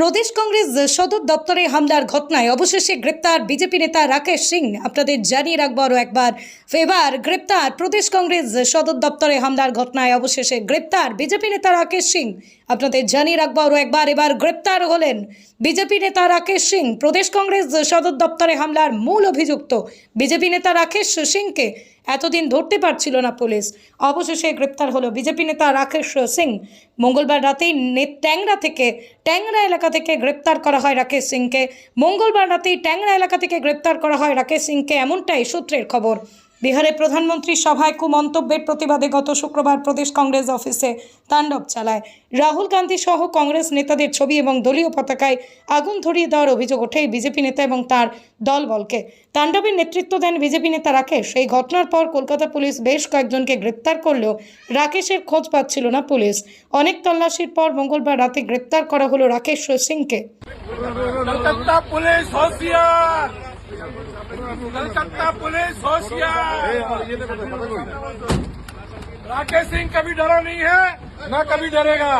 প্রদেশ কংগ্রেস সদর দপ্তরে হামলার ঘটনায় অবশেষে গ্রেপ্তার বিজেপি নেতা রাকেশ সিং। আপনাদের জানিয়ে রাখব আরও একবার। এবার গ্রেপ্তার প্রদেশ কংগ্রেস সদর দপ্তরে হামলার ঘটনায় অবশেষে গ্রেপ্তার বিজেপি নেতা রাকেশ সিং। আপনাদের জানিয়ে রাখব আরও একবার, এবার গ্রেপ্তার হলেন বিজেপি নেতা রাকেশ সিং। প্রদেশ কংগ্রেস সদর দপ্তরে হামলার মূল অভিযুক্ত বিজেপি নেতা রাকেশ সিংকে এতদিন ধরতে পারছিল না পুলিশ। অবশেষে গ্রেপ্তার হলো বিজেপি নেতা রাকেশ সিং। মঙ্গলবার রাতেই ট্যাংরা থেকে ট্যাংরা এলাকা থেকে গ্রেপ্তার করা হয় রাকেশ সিংকে। মঙ্গলবার রাতেই ট্যাংরা এলাকা থেকে গ্রেপ্তার করা হয় রাকেশ সিংকে, এমনটাই সূত্রের খবর। বিহারে প্রধানমন্ত্রী সভায় কুমন্তব্যের প্রতিবাদে গত শুক্রবার প্রদেশ কংগ্রেস অফিসে তাণ্ডব চালায়। রাহুল গান্ধী সহ কংগ্রেস নেতাদের ছবি এবং দলীয় পতাকায় আগুন ধরিয়ে দেওয়ার অভিযোগ ওঠে বিজেপি নেতা এবং তার দলবলকে। তাণ্ডবের নেতৃত্ব দেন বিজেপি নেতা রাকেশ। এই ঘটনার পর কলকাতা পুলিশ বেশ কয়েকজনকে গ্রেপ্তার করলেও রাকেশের খোঁজ পাচ্ছিল না পুলিশ। অনেক তল্লাশির পর মঙ্গলবার রাতে গ্রেপ্তার করা হলো রাকেশ সিংকে। কলকাতা পুলিশ कलकत्ता पुलिस होशियार। राकेश सिंह कभी डरा नहीं है? ना कभी डरेगा।